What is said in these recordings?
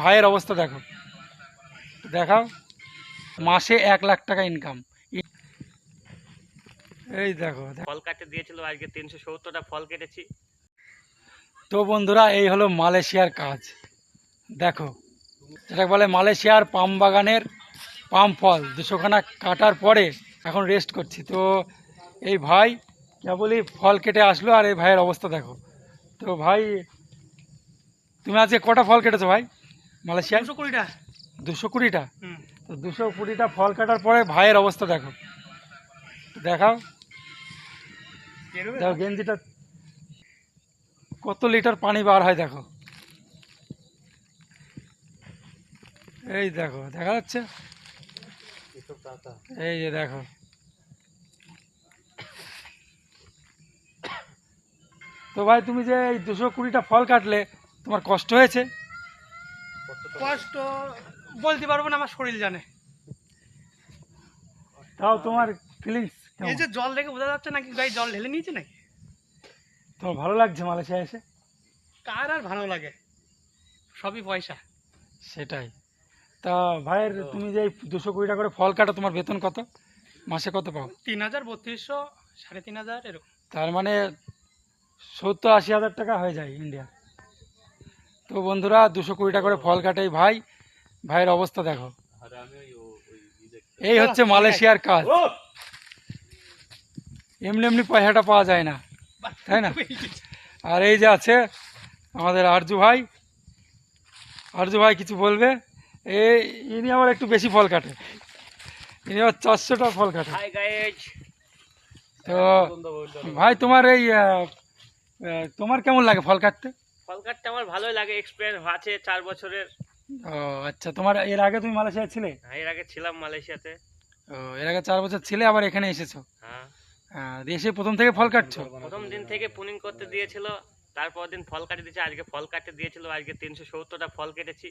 ভাইয়ের অবস্থা দেখো। দেখাও। মাসে এক লাখ টাকা ইনকাম এই দেখো। ফল কাটতে দিয়েছিল আজকে তিনশো সত্তরটা ফল কেটেছি। তো বন্ধুরা এই হলো মালয়েশিয়ার কাজ। দেখো যেটা বলে মালয়েশিয়ার পাম বাগানের পাম ফল। দুশোখানা কাটার পরে এখন রেস্ট করছি। তো এই ভাই কেবলই ফল কেটে আসলো আর এই ভাইয়ের অবস্থা দেখো। তো ভাই তুমি আজকে কটা ফল কেটেছো ভাই? মালয়েশিয়ার দুশো কুড়িটা। দুশো কুড়িটা? হুম। তো দুশো কুড়িটা ফল কাটার পরে ভাইয়ের অবস্থা দেখো। দেখাও। দেখো গেঞ্জিটা কত লিটার পানি বার হয় দেখো। এই দেখো দেখা যাচ্ছে? এই যে দেখো। তো ভাই তুমি যে এই দুশো কুড়িটা ফল কাটলে তোমার কষ্ট হয়েছে? কষ্ট বলতে পারব না আমার শরীর জানে। তাও তোমার ফিলিংস এই যে জল দেখে বোঝা যাচ্ছে নাকি গায়ে জল ঢেলে নিয়েছে নাকি? তোমার ভালো লাগছে মালয়েশিয়া এসে? কার আর ভালো লাগে? সবই পয়সা। সেটাই। তা ভাইয়ের তুমি যে দুশো কুড়ি টাকা করে ফল কাটো তোমার বেতন কত? মাসে কত পাও? তিন হাজার বত্রিশশো সাড়ে তিন হাজার এরকম। তার মানে সত্তর আশি হাজার টাকা হয়ে যায় ইন্ডিয়া তো বন্ধুরা দুশো কুড়ি টাকা করে ফল কাটে ভাই। ভাইয়ের অবস্থা দেখো। এই হচ্ছে মালয়েশিয়ার কাজ। এমনি এমনি পয়সাটা পাওয়া যায় না। তাই না? আর এই যে আছে আমাদের আরজু ভাই। আরজু ভাই কিছু বলবে? এই ইনি আবার একটু বেশি ফল কাটে। ইনি আবার চারশোটা ফল কাটে। তো ভাই তোমার এই তোমার কেমন লাগে ফল কাটতে? ফল কাটতে আমার ভালোই লাগে এক্সপিরিয়েন্স আছে চার বছরের। ও আচ্ছা তোমার এর আগে তুমি মালয়েশিয়ায় ছিলে? এর আগে ছিলাম মালয়েশিয়াতে। ও এর আগে চার বছর ছিলে আবার এখানে এসেছ? হ্যাঁ। হ্যাঁ, এসে প্রথম থেকে ফল কাটছো? প্রথম দিন থেকে পুনিং করতে দিয়েছিল তারপর দিন ফল কাটতে দিয়েছে আজকে ফল কাটতে দিয়েছিল আজকে তিনশো সত্তরটা ফল কেটেছি।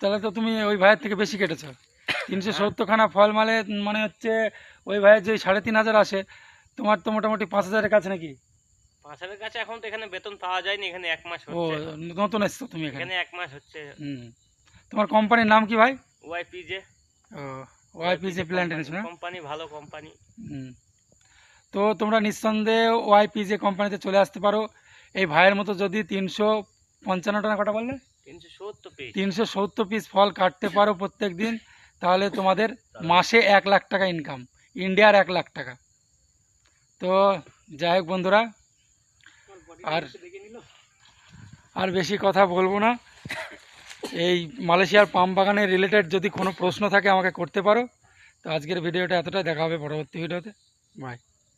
তাহলে তো তুমি ওই ভাইয়ের থেকে বেশি কেটেছো। তিনশো সত্তরখানা ফল মালে মানে হচ্ছে ওই ভাইয়ের যে সাড়ে তিন হাজার আসে তোমার তো মোটামুটি পাঁচ হাজারের কাছে নাকি? হাজার কাছে এখন তো এখানে বেতন পাওয়া যায়নি এখানে এক মাস হচ্ছে। নতুন এসছো তুমি এখানে? এখানে এক মাস হচ্ছে। তোমার কোম্পানির নাম কি ভাই? ওয়াইপিজে। ওয়াইপিজে প্ল্যান্ট না? কোম্পানি ভালো কোম্পানি। হুম। তো তোমরা নিঃসন্দেহে ওয়াইপিজে কোম্পানিতে চলে আসতে পারো। এই ভাইয়ের মতো যদি তিনশো পঞ্চান্ন টাকা কটা বললে? তিনশো সত্তর পিস ফল কাটতে পারো প্রত্যেক দিন তাহলে তোমাদের মাসে এক লাখ টাকা ইনকাম ইন্ডিয়ার এক লাখ টাকা। তো যাই হোক বন্ধুরা আর আর বেশি কথা বলব না। এই মালয়েশিয়ার পাম বাগানের রিলেটেড যদি কোনো প্রশ্ন থাকে আমাকে করতে পারো। তো আজকের ভিডিওটা এতটাই দেখা হবে পরবর্তী ভিডিওতে। বাই